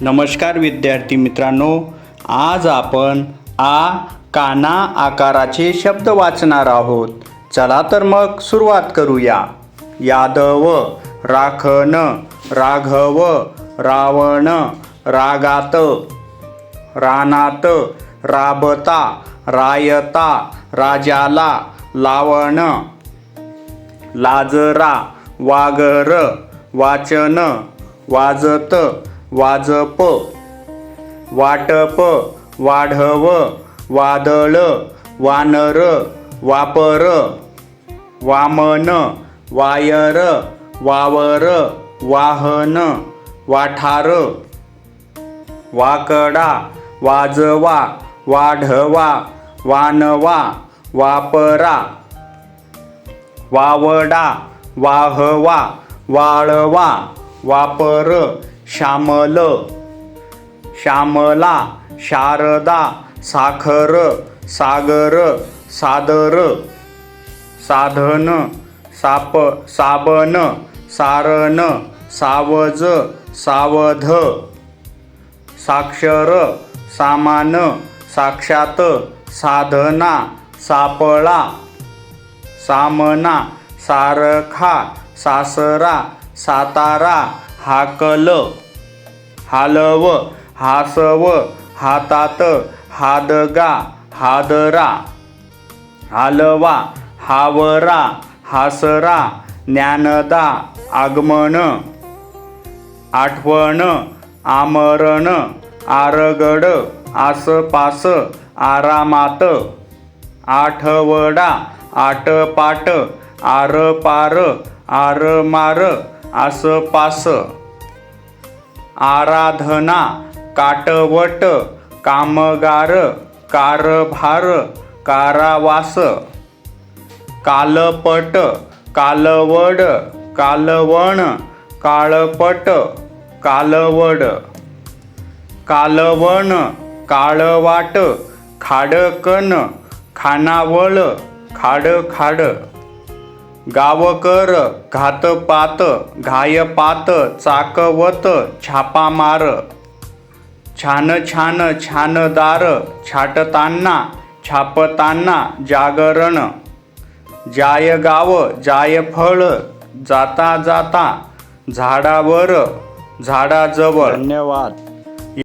नमस्कार विद्यार्थी मित्रांनो आज आपण आ काना आकाराचे शब्द वाचणार आहोत. चला तर मग सुरुवात करूया. यादव राखण राघव रावण रागात रानात राबता रायता राजाला लावण लाजरा वागर वाचन वाजत वाजप. वाटप वाढव वादळ वानर वापर वामन वायर वावर वाहन वाठार. वाकडा वाजवा वाढवा वानवा वापरा. वावडा वाहवा वाळवा वापर श्यामल श्यामला शारदा साखर सागर सादर साधन साप साबण सारण सावज सावध साक्षर सामान साक्षात साधना सापळा सामना सारखा सासरा सातारा हाकल हालव हासव हातात हादगा हादरा हालवा हावरा हासरा ज्ञानदा आगमन आठवण आमरण आरगड आसपास आरामात आठवडा आटपाट आरपार आरमार आसपास. आराधना काटवट कामगार कारभार कारावास. कालपट कालवड कालवण काळपट कालवड. कालवण काळवाट खाडकन खानावळ खाडखाड. गावकर घातपात घायपात चाकवत छापामार. छान छान छानदार छाटताना छापताना जागरण. जायगाव जायफळ जाता जाता झाडावर झाडाजवळ. धन्यवाद.